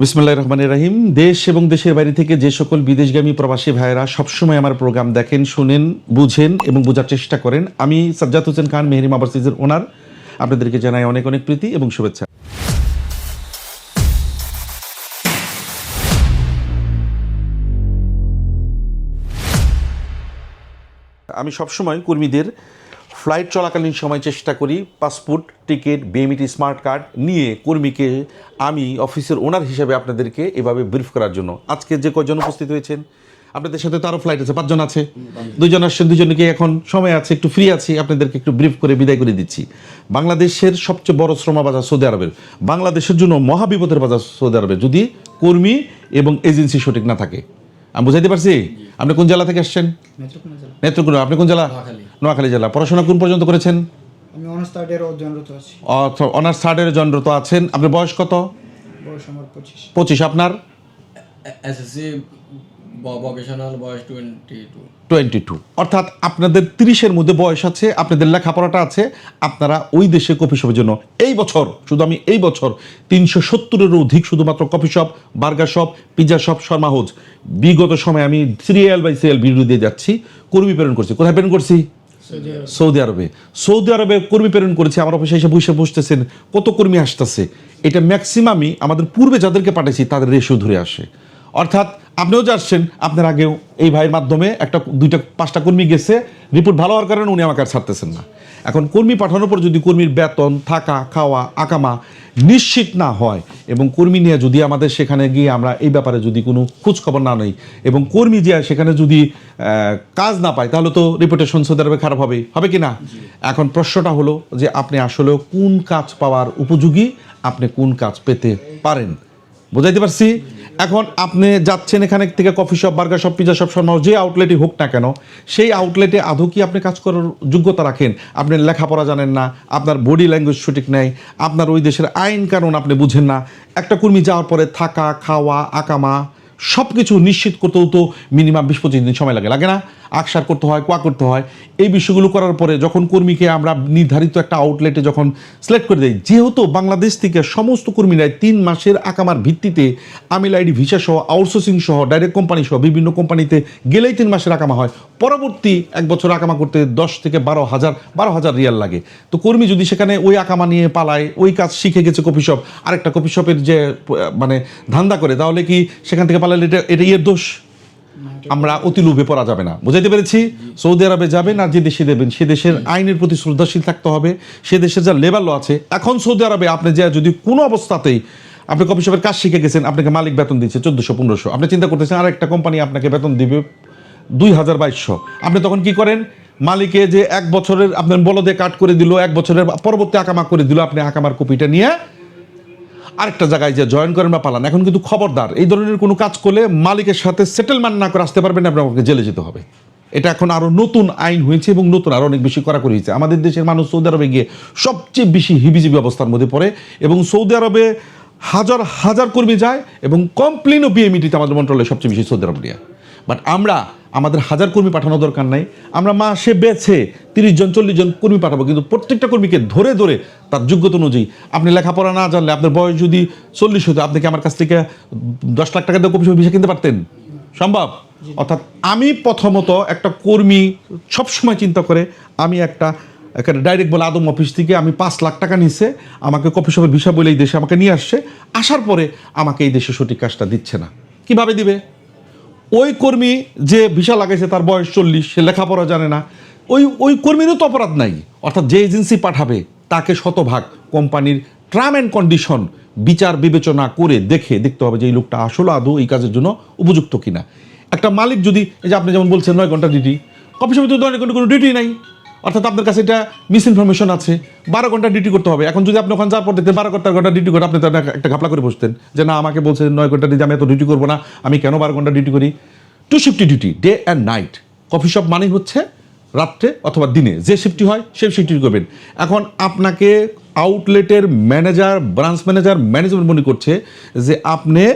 বিসমুল্লাহ রহমান রাহিম। দেশ এবং দেশের বাইরে থেকে যে সকল বিদেশগামী প্রবাসী ভাইয়েরা সবসময় আমার প্রোগ্রাম দেখেন, শুনেন, বুঝেন এবং বোঝার চেষ্টা করেন। আমি সাজ্জাদ হোসেন খান, মেহরিম আবাসিজের ওনার। আপনাদেরকে জানাই অনেক অনেক প্রীতি এবং শুভেচ্ছা। আমি সবসময় কর্মীদের ফ্লাইট চলাকালীন সময় চেষ্টা করি passport, ticket, BMET, smart card নিয়ে কর্মীকে আমি অফিসের ওনার হিসেবে আপনাদেরকে এভাবে ব্রিফ করার জন্য। আজকে যে কজন উপস্থিত হয়েছেন, আপনাদের সাথে তো আরও ফ্লাইট আছে, পাঁচজন আছে। দুজন আসছেন, দুজনকে এখন সময় আছে, একটু ফ্রি আছি, আপনাদেরকে একটু ব্রিফ করে বিদায় করে দিচ্ছি। বাংলাদেশের সবচেয়ে বড় শ্রমা বাজার সৌদি আরবের। বাংলাদেশের জন্য মহাবিপদের বাজার সৌদি আরবে যদি কর্মী এবং এজেন্সি সঠিক না থাকে। আমি বুঝাইতে পারছি? আপনি কোন জেলা থেকে আসছেন? নেত্রকোনা আপনি কোন জেলা? নোয়াখালী। নোয়াখালী জেলা। পড়াশোনা কোন পর্যন্ত করেছেন? অনার্স থার্ডের জনরত আছেন। আপনার বয়স কত? বয়স আমার পঁচিশ। পঁচিশ। আপনার? এসএসসি ভোকেশনাল বয়স টোয়েন্টি টু টোয়েন্টি টু অর্থাৎ আপনাদের তিরিশের মধ্যে বয়স আছে আপনাদের লেখাপড়াটা আছে আপনারা ওই দেশে কফি শপের জন্য এই বছর শুধু আমি এই বছর তিনশো সত্তরেরও অধিক শুধুমাত্র coffee shop burger shop pizza shop shawarma house বিগত সময় আমি সিরিয়াল বাই সিরিয়াল ভিডিও দিয়ে যাচ্ছি কর্মী প্রেরণ করছি। কোথায় প্রেরণ করছি? সৌদি সৌদি আরবে। সৌদি আরবে কর্মী প্রেরণ করেছে আমার অফিসে এসে বসে বসতেছেন কত কর্মী আসতেছে। এটা ম্যাক্সিমামই আমাদের পূর্বে যাদেরকে পাঠিয়েছি তাদের রেশিও ধরে আসে। অর্থাৎ আপনিও যে আসছেন, আপনার আগেও এই ভাইয়ের মাধ্যমে একটা দুইটা, পাঁচটা কর্মী গেছে, রিপোর্ট ভালো হওয়ার কারণে উনি আমাকে আর ছাড়তেছেন না। এখন কর্মী পাঠানোর পর যদি কর্মীর বেতন, থাকা, খাওয়া, আকামা নিশ্চিত না হয় এবং কর্মী নিয়ে যদি আমাদের সেখানে গিয়ে আমরা এই ব্যাপারে যদি কোনো খোঁজখবর না নেই এবং কর্মী যে সেখানে যদি কাজ না পায়, তাহলে তো রিপুটেশন সৌদি আরবে খারাপ হবে হবে কি না? এখন প্রশ্নটা হলো যে আপনি আসলে কোন কাজ পাওয়ার উপযোগী, আপনি কোন কাজ পেতে পারেন? বুঝাইতে পারছি? এখন আপনি যাচ্ছেন এখানে থেকে coffee shop burger shop pizza shop shawarma যে আউটলেটই হোক না কেন, সেই আউটলেটে আদৌ কি আপনি কাজ করার যোগ্যতা রাখেন? আপনি লেখাপড়া জানেন না, আপনার বডি ল্যাঙ্গুয়েজ সঠিক নেই, আপনার ওই দেশের আইন কানুন আপনি বুঝেন না, একটা কর্মী যাওয়ার পরে থাকা, খাওয়া, আকামা সব কিছু নিশ্চিত করতেও তো মিনিমাম বিশ পঁচিশ দিন সময় লাগে লাগে না? আকসার করতে হয়, কোয়া করতে হয়, এই বিষয়গুলো করার পরে যখন কর্মীকে আমরা নির্ধারিত একটা আউটলেটে যখন সিলেক্ট করে দেই, যেহেতু বাংলাদেশ থেকে সমস্ত কর্মীরাই তিন মাসের আকামার ভিত্তিতে আমিল আইডি, ভিসা সহ আউটসোর্সিং সহ ডাইরেক্ট কোম্পানি সহ বিভিন্ন কোম্পানিতে গেলেই তিন মাসের আকামা হয়। পরবর্তী এক বছর আকামা করতে দশ থেকে বারো হাজার বারো হাজার রিয়াল লাগে। তো কর্মী যদি সেখানে ওই আকামা নিয়ে পালায়, ওই কাজ শিখে গেছে কফি শপ আরেকটা কফি শপের যে মানে ধান্দা করে, তাহলে কি সেখান থেকে পালালে এটা এটা ইয়ের দোষ? আমরা অতি লোভে পড়া যাবে না। বুঝাইতে পেরেছি? সৌদি আরবে যাবেন আর যে দেশে দেবেন সে দেশের আইনের প্রতি শ্রদ্ধাশীল থাকতে হবে। সে দেশের যা লেবার ল আছে এখন সৌদি আরবে আপনি যে যদি কোনো অবস্থাতেই আপনি কফি শপের কাজ শিখে গেছেন আপনাকে মালিক বেতন দিচ্ছে চোদ্দোশো পনেরোশো। আপনি চিন্তা করতেছেন আর একটা কোম্পানি আপনাকে বেতন দিবে দুই হাজার বাইশশো। আপনি তখন কি করেন? মালিকে যে এক বছরের আপনার বলদে কাট করে দিল এক বছরের পরবর্তী আকামা করে দিল আপনি আকামার কপিটা নিয়ে আরেকটা জায়গায় যে জয়েন করেন বা পালান, এখন কিন্তু খবরদার। এই ধরনের কোনো কাজ করলে মালিকের সাথে সেটেলমেন্ট না করে আসতে পারবেন আপনাকে জেলে যেতে হবে। এটা এখন আরও নতুন আইন হয়েছে এবং নতুন আরও অনেক বেশি করা হয়েছে। আমাদের দেশের মানুষ সৌদি আরবে গিয়ে সবচেয়ে বেশি হিবিজিবি অবস্থার মধ্যে পড়ে এবং সৌদি আরবে হাজার হাজার কর্মী যায় এবং কমপ্লেনও বিএমইটিতে আমাদের মন্ত্রণালয়ে সবচেয়ে বেশি সৌদি আরব নিয়ে। বাট আমরা আমাদের হাজার কর্মী পাঠানো দরকার নাই। আমরা মাসে বেছে তিরিশ জন চল্লিশ জন কর্মী পাঠাবো। কিন্তু প্রত্যেকটা কর্মীকে ধরে ধরে তার যোগ্যতা অনুযায়ী আপনি লেখাপড়া না জানলে আপনার বয়স যদি চল্লিশ হতো আপনি কি আমার কাছ থেকে দশ লাখ টাকা দিয়ে কপি ভিসা কিনতে পারতেন? সম্ভব? অর্থাৎ আমি প্রথমত একটা কর্মী সবসময় চিন্তা করে আমি একটা এখানে ডাইরেক্ট বলে আদম অফিস থেকে আমি পাঁচ লাখ টাকা নিচ্ছে আমাকে কফি শপের ভিসা বলে এই দেশে আমাকে নিয়ে আসছে। আসার পরে আমাকে এই দেশে সঠিক কাজটা দিচ্ছে না। কীভাবে দিবে? ওই কর্মী যে ভিসা লাগাইছে, তার বয়স চল্লিশ, সে লেখাপড়া জানে না। ওই ওই কর্মীরও তো অপরাধ নাই। অর্থাৎ যে এজেন্সি পাঠাবে, তাকে শতভাগ কোম্পানির টার্ম অ্যান্ড কন্ডিশন বিচার বিবেচনা করে দেখে দেখতে হবে যে এই লোকটা আসলে আদৌ এই কাজের জন্য উপযুক্ত কিনা। একটা মালিক যদি, এই যে আপনি যেমন বলছেন, নয় ঘণ্টা ডিউটি, কফি শপে তো নয় কোনো ডিউটি নাই। অর্থাৎ আপনার কাছে এটা মিস ইনফরমেশন আছে। বারো ঘণ্টা ডিউটি করতে হবে। এখন যদি আপনি ওখানে যাওয়ার পর দেখতে বারো ঘণ্টা ঘণ্টা ডিউটি করে আপনি তো একটা- ঘাপলা করে বসতেন যে না, আমাকে বলছে নয় ঘণ্টা ডিউটি আমি এত ডিউটি করব না, আমি কেন বারো ঘণ্টা ডিউটি করি? Two শিফটি duty day and night coffee shop মানেই হচ্ছে রাত্রে অথবা দিনে। যে শিফটি হয়, সেই শিফটি করবেন। এখন আপনাকে আউটলেটের ম্যানেজার ব্রাঞ্চ ম্যানেজার ম্যানেজমেন্ট মনে করছে যে আপনি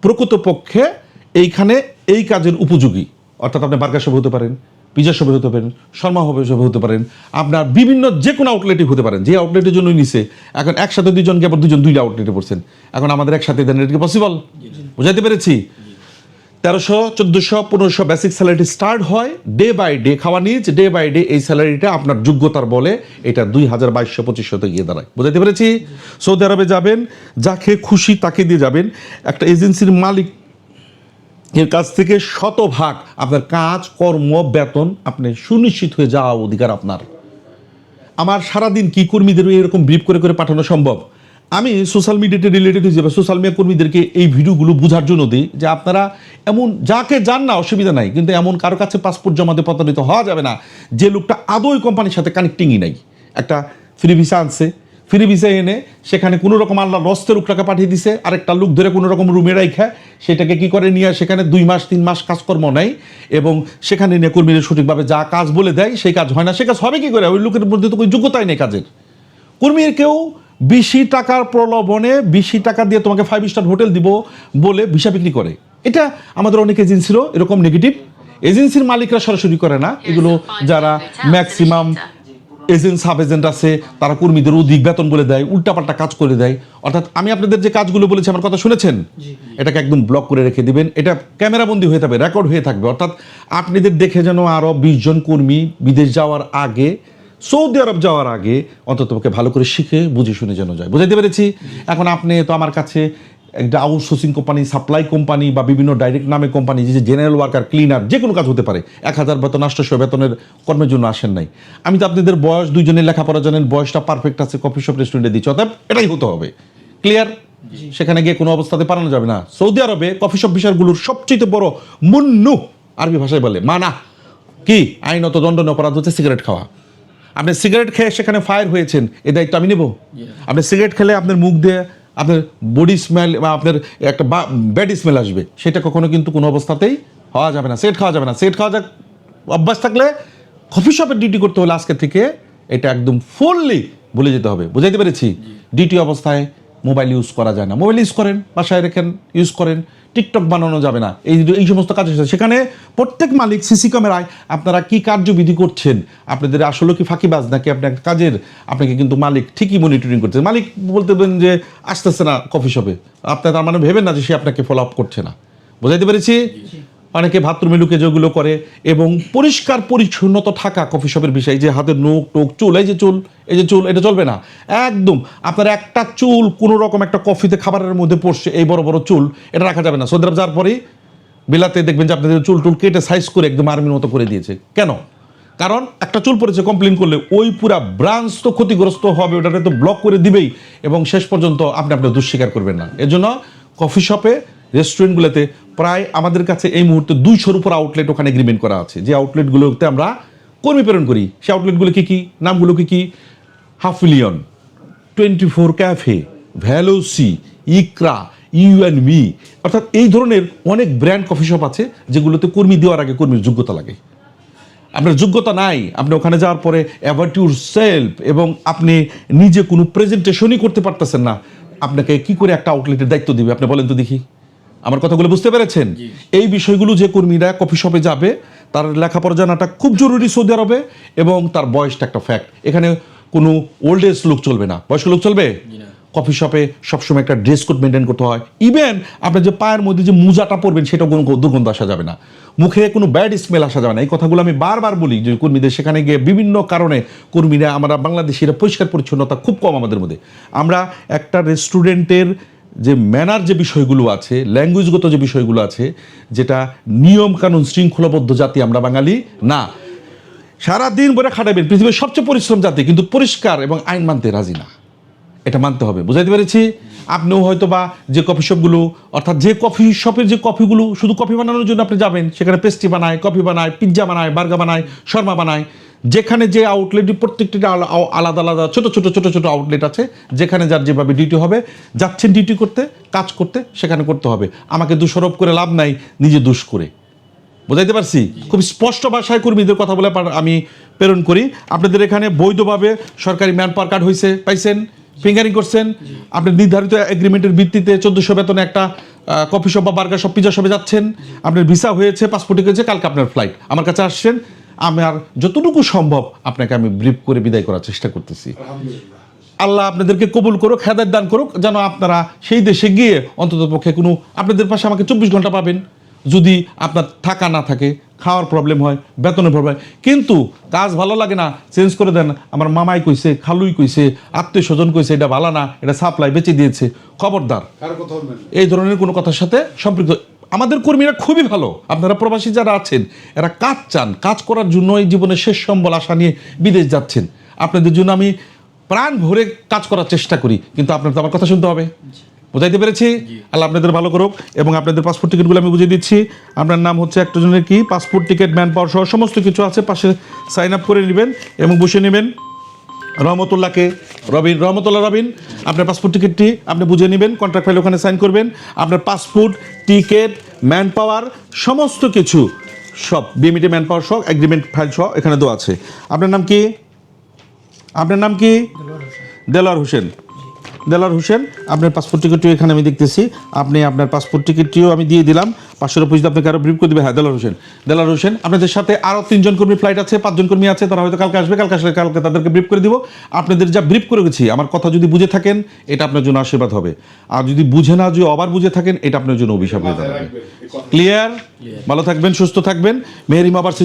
প্রকৃতপক্ষে এইখানে এই কাজের উপযোগী। অর্থাৎ আপনি বার্গার হতে পারেন। পিজা শপে হতে পারেন, শর্মা হবে শপে হতে পারেন, আপনার বিভিন্ন যে কোনো আউটলেটে হতে পারেন, যে আউটলেটের জন্যই নিছে, এখন একসাথে দুজনকে আবার দুজন দুইটা আউটলেটে পড়ছেন। এখন আমাদের একসাথে দেন, এটা পসিবল বুঝাইতে পেরেছি? তেরোশো, চোদ্দোশো, পনেরোশো বেসিক স্যালারি স্টার্ট হয় ডে বাই ডে খাওয়া নিজ ডে বাই ডে এই স্যালারিটা আপনার যোগ্যতার বলে এটা দুই হাজার বাইশশো পঁচিশশোতে গিয়ে দাঁড়ায়। বুঝাইতে পেরেছি? সৌদি আরবে যাবেন, যাকে খুশি তাকে দিয়ে যাবেন। একটা এজেন্সির মালিক এর কাছ থেকে শতভাগ আপনার কাজ, কর্ম, বেতন আপনি সুনিশ্চিত হয়ে যাওয়া অধিকার আপনার। আমার সারাদিন কি কর্মীদের এরকম ব্রিফ করে করে পাঠানো সম্ভব? আমি সোশ্যাল মিডিয়াতে রিলেটেড হিসেবে সোশ্যাল মিডিয়া কর্মীদেরকে এই ভিডিওগুলো বোঝার জন্য দিই যে আপনারা এমন যাকে যান না, অসুবিধা নাই। কিন্তু এমন কারও কাছে পাসপোর্ট জমাতে প্রতারিত হওয়া যাবে না। যে লোকটা আদৌ কোম্পানির সাথে কানেক্টিংই নাই। একটা ফ্রি ভিসা আনছে ফ্রি ভিসা এনে সেখানে কোনো রকম আল্লাহ রস্তে লোকটাকে পাঠিয়ে দিছে আরেকটা লোক ধরে কোনো রকম রুমে রাইখা সেটাকে কি করে নিয়ে সেখানে দুই মাস তিন মাস কাজকর্ম নেয় এবং সেখানে নিয়ে কর্মীরা সঠিকভাবে যা কাজ বলে দেয় সেই কাজ হয় না। সে কাজ হবে কি করে? ওই লোকের মধ্যে তো কোনো যোগ্যতাই নেই কাজের। কর্মীর কেউ বেশি টাকার প্রলোভনে বেশি টাকা দিয়ে তোমাকে ফাইভ স্টার হোটেল দিব বলে ভিসা বিক্রি করে। এটা আমাদের অনেক এজেন্সিরও এরকম নেগেটিভ এজেন্সির মালিকরা সরাসরি করে না। এগুলো যারা ম্যাক্সিমাম এজেন্ট সাব এজেন্ট আছে তারা কর্মীদের অধিক বেতন বলে দেয় উল্টাপাল্টা কাজ করে দেয়। অর্থাৎ আমি আপনাদের যে কাজগুলো বলেছি আমার কথা শুনেছেন? এটাকে একদম ব্লক করে রেখে দিবেন। এটা ক্যামেরাবন্দি হয়ে থাকবে রেকর্ড হয়ে থাকবে। অর্থাৎ আপনাদের দেখে যেন আরও বিশ জন কর্মী বিদেশ যাওয়ার আগে সৌদি আরব যাওয়ার আগে অন্তত ভালো করে শিখে বুঝে শুনে যেন যায়। বুঝাইতে পেরেছি? এখন আপনি তো আমার কাছে একটা আউটসোর্সিং কোম্পানি সাপ্লাই কোম্পানি বা বিভিন্ন ডাইরেক্ট নামে কোম্পানি যে জেনারেল ওয়ার্কার ক্লিনার যে কোনো কাজ হতে পারে এক হাজার বেতন আটশোশো বেতনের কর্মের জন্য আসেন নাই। আমি তো আপনাদের বয়স দুইজনের লেখাপড়া জানেন বয়সটা পারফেক্ট আছে কফি শপ রেস্টুরেন্টে দিচ্ছি। অতএব এটাই হতে হবে। ক্লিয়ার সেখানে গিয়ে কোনো অবস্থাতে পারানো যাবে না। সৌদি আরবে কফি শপ বিষয়গুলোর সবচেয়ে বড় মুন্নু আরবি ভাষায় বলে মানা। কি? আইনত দণ্ডনীয় অপরাধ হচ্ছে সিগারেট খাওয়া। আপনি সিগারেট খেয়ে সেখানে ফায়ার হয়েছেন এ দায়িত্ব আমি নেব। আপনি সিগারেট খেলে আপনার মুখ দিয়ে আপনার বডি স্মেল বা আপনার একটা ব্যাড স্মেল আসবে সেটা কখনো কিন্তু কোনো অবস্থাতেই হওয়া যাবে না। সেট খাওয়া যাবে না। সেট খাওয়া যা অভ্যাস থাকলে কফি শপের ডিউটি করতে হলে আজকে থেকে এটা একদম ফুললি ভুলে যেতে হবে। বুঝাইতে পেরেছি? ডিউটি অবস্থায় মোবাইল ইউজ করা যায় না। মোবাইল ইউজ করেন, বাসায় রেখেন, ইউজ করেন, টিকটক বানানো যাবে না। এই এই সমস্ত কাজ সেখানে প্রত্যেক মালিক সিসি ক্যামেরায় আপনারা কি কার্যবিধি করছেন? আপনাদের আসলে কি ফাঁকিবাজ? নাকি আপনার কাজের, আপনাকে কিন্তু মালিক ঠিকই মনিটরিং করছে। মালিক বলতে পারেন যে, আসতেছে না কফি শপে আপনি তার মানে ভেবেন না যে সে আপনাকে ফলো আপ করছে না। বোঝাইতে পেরেছি? অনেকে বাথরুমে লুকে যেগুলো করে এবং পরিষ্কার পরিচ্ছন্নতা থাকা কফি শপের বিষয় যে হাতের নোক টোক চুল, এই যে চুল, এই যে চুল, এটা চলবে না। একদম, আপনার একটা চুল, কোনো রকম একটা কফিতে খাবারের মধ্যে পড়ছে এই বড় বড় চুল, এটা রাখা যাবে না। সৌদি যাওয়ার পরেই বিলাতে দেখবেন যে আপনাদের চুল টুল কেটে সাইজ করে একদম আর্মির মতো করে দিয়েছে। কেন? কারণ একটা চুল পড়েছে কমপ্লেন করলে ওই পুরা ব্রাঞ্চ তো ক্ষতিগ্রস্ত হবে, ওটাকে তো ব্লক করে দিবেই এবং শেষ পর্যন্ত আপনি আপনার দুঃস্বীকার করবেন না। এজন্য কফি শপে রেস্টুরেন্টগুলোতে প্রায় আমাদের কাছে এই মুহূর্তে দুইশোর উপর আউটলেট ওখানে এগ্রিমেন্ট করা আছে। যে আউটলেটগুলোতে আমরা কর্মী প্রেরণ করি। সেই আউটলেটগুলো কী কী? নামগুলো কি কি? হাফিলিয়ন টোয়েন্টি ফোর ক্যাফে ভ্যালোসি ইকরা, ইউ অ্যান্ড মি। অর্থাৎ এই ধরনের অনেক ব্র্যান্ড কফি শপ আছে যেগুলোতে কর্মী দেওয়ার আগে কর্মীর যোগ্যতা লাগে। আপনার যোগ্যতা নাই, আপনি ওখানে যাওয়ার পরে অ্যাভার্ট ইউর সেলফ এবং আপনি নিজে কোনো প্রেজেন্টেশনই করতে পারতেছেন না। আপনাকে কি করে একটা আউটলেটের দায়িত্ব দিবে? আপনি বলেন তো দেখি। আমার কথাগুলো বুঝতে পেরেছেন? এই বিষয়গুলো যে কর্মীরা কফি শপে যাবে তার লেখাপড়া জানাটা খুব জরুরি সৌদি আরবে এবং তার বয়সটা একটা ফ্যাক্ট এখানে কোনো ওল্ড এজ লোক চলবে না। বয়স্ক লোক চলবে? কফি শপে সবসময় একটা ড্রেস কোড মেনটেন করতে হয়। ইভেন আপনার যে পায়ের মধ্যে যে মোজাটা পরবেন সেটা কোনো দুর্গন্ধ আসা যাবে না। মুখে কোনো ব্যাড স্মেল আসা যাবে না। এই কথাগুলো আমি বারবার বলি যে কর্মীদের সেখানে গিয়ে বিভিন্ন কারণে কর্মীরা আমরা বাংলাদেশিরা পরিষ্কার পরিচ্ছন্নতা খুব কম আমাদের মধ্যে। আমরা একটা রেস্টুরেন্টের যে ম্যানার যে বিষয়গুলো আছে ল্যাঙ্গুয়েজগত যে বিষয়গুলো আছে, যেটা নিয়ম কানুন শৃঙ্খলাবদ্ধ জাতি আমরা বাঙালি, না। সারাদিন বলে খাটাবেন পৃথিবীর সবচেয়ে পরিশ্রম জাতি, কিন্তু পরিষ্কার এবং আইন মানতে রাজি না। এটা মানতে হবে, বুঝাইতে পেরেছি? আপনিও হয়তো বা যে কফি শপগুলো, অর্থাৎ যে কফি শপের যে কফিগুলো, শুধু কফি বানানোর জন্য আপনি যাবেন, সেখানে পেস্ট্রি বানায়, কফি বানায়, পিৎজা বানায়, বার্গার বানায়, শর্মা বানায় যেখানে যে আউটলেট প্রত্যেকটি আলা- আলাদা আলাদা ছোট ছোট ছোট ছোট আউটলেট আছে, যেখানে যার যেভাবে ডিউটি হবে, যাচ্ছেন ডিউটি করতে, কাজ করতে, সেখানে করতে হবে। আমাকে দোষারোপ করে লাভ নাই, নিজে দোষ করে। বোঝাইতে পারছি? খুব স্পষ্ট ভাষায় কর্মীদের কথা বলে আমি প্রেরণ করি। আপনাদের এখানে বৈধভাবে সরকারি ম্যান পাওয়ার কার্ড হয়েছে পাইছেন, ফিঙ্গারিং করছেন। আপনি নির্ধারিত এগ্রিমেন্টের ভিত্তিতে চোদ্দোশো বেতনে একটা কফি শপ বা বার্গার শপ পিজা শপে যাচ্ছেন। আপনার ভিসা হয়েছে পাসপোর্টে হয়েছে, কালকে আপনার ফ্লাইট আমার কাছে আসছেন আমার যতটুকু সম্ভব আপনাকে আমি ব্রিফ করে বিদায় করার চেষ্টা করতেছি। আল্লাহ আপনাদেরকে কবুল করুক হেদায়ত দান করুক যেন আপনারা সেই দেশে গিয়ে অন্তত পক্ষে কোনো আপনাদের পাশে আমাকে চব্বিশ ঘণ্টা পাবেন। যদি আপনার থাকা না থাকে খাওয়ার প্রবলেম হয় বেতনের প্রবলেম হয় কিন্তু কাজ ভালো লাগে না চেঞ্জ করে দেন। আমার মামাই কইছে খালুই কইছে আত্মীয় স্বজন কইছে এটা ভালো না এটা সাপ্লাই বেঁচে দিয়েছে। খবরদার। এই ধরনের কোনো কথার সাথে সম্পৃক্ত আমাদের কর্মীরা খুবই ভালো। আপনারা প্রবাসী যারা আছেন এরা কাজ চান। কাজ করার জন্য এই জীবনের শেষ সম্বল আশা নিয়ে বিদেশ যাচ্ছেন। আপনাদের জন্য আমি প্রাণ ভরে কাজ করার চেষ্টা করি কিন্তু আপনার তো আমার কথা শুনতে হবে। বুঝাইতে পেরেছি? আল্লাহ আপনাদের ভালো করুক এবং আপনাদের পাসপোর্ট টিকিটগুলো আমি বুঝিয়ে দিচ্ছি। আপনার নাম হচ্ছে একটা জনের কি? পাসপোর্ট টিকিট ম্যান পাওয়ার সহ সমস্ত কিছু আছে পাশে সাইন আপ করে নেবেন এবং বসে নেবেন। রহমতুল্লাহকে রবিন, রহমতুল্লাহ রবিন, আপনার পাসপোর্ট টিকিটটি আপনি বুঝে নেবেন কন্ট্রাক্ট ফাইল ওখানে সাইন করবেন, আপনার পাসপোর্ট টিকিট ম্যান পাওয়ার সমস্ত কিছু সব বিএমইটি ম্যান পাওয়ার সহ এগ্রিমেন্ট ফাইল সহ এখানে দেওয়া আছে। আপনার নাম কি? আপনার নাম কি? দেলার হোসেন। দেলার হোসেন, আপনার পাসপোর্ট টিকিটটিও এখানে আমি দেখতেছি। আপনি আপনার পাসপোর্ট টিকিটটিও আমি দিয়ে দিলাম। পাঁচশো রুপিস আপনাকে আরও ব্রিফ করে দেবে হ্যাঁ দেলার হোসেন। দেলার হোসেন আপনাদের সাথে আরও তিনজন কর্মী ফ্লাইট আছে পাঁচজন কর্মী আছে তারা হয়তো কালকে আসবে কালকে আসলে কালকে তাদেরকে ব্রিফ করে দিব। আপনাদের যা ব্রিফ করে গেছি আমার কথা যদি বুঝে থাকেন এটা আপনার জন্য আশীর্বাদ হবে। আর যদি বুঝে না যদি আবার বুঝে থাকেন এটা আপনার জন্য অভিশাপ হয়ে ক্লিয়ার ভালো থাকবেন সুস্থ থাকবেন।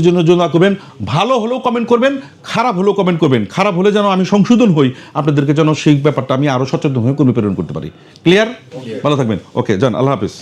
জন্য করবেন। ভালো হলেও কমেন্ট করবেন খারাপ হলেও কমেন্ট করবেন। খারাপ হলে যেন আমি সংশোধন হই আপনাদেরকে যেন সেই ব্যাপারটা আমি আরও সচেতন হয়ে কর্মী প্রেরণ করতে পারি। ক্লিয়ার ভালো থাকবেন। ওকে যান আল্লাহ হাফিজ।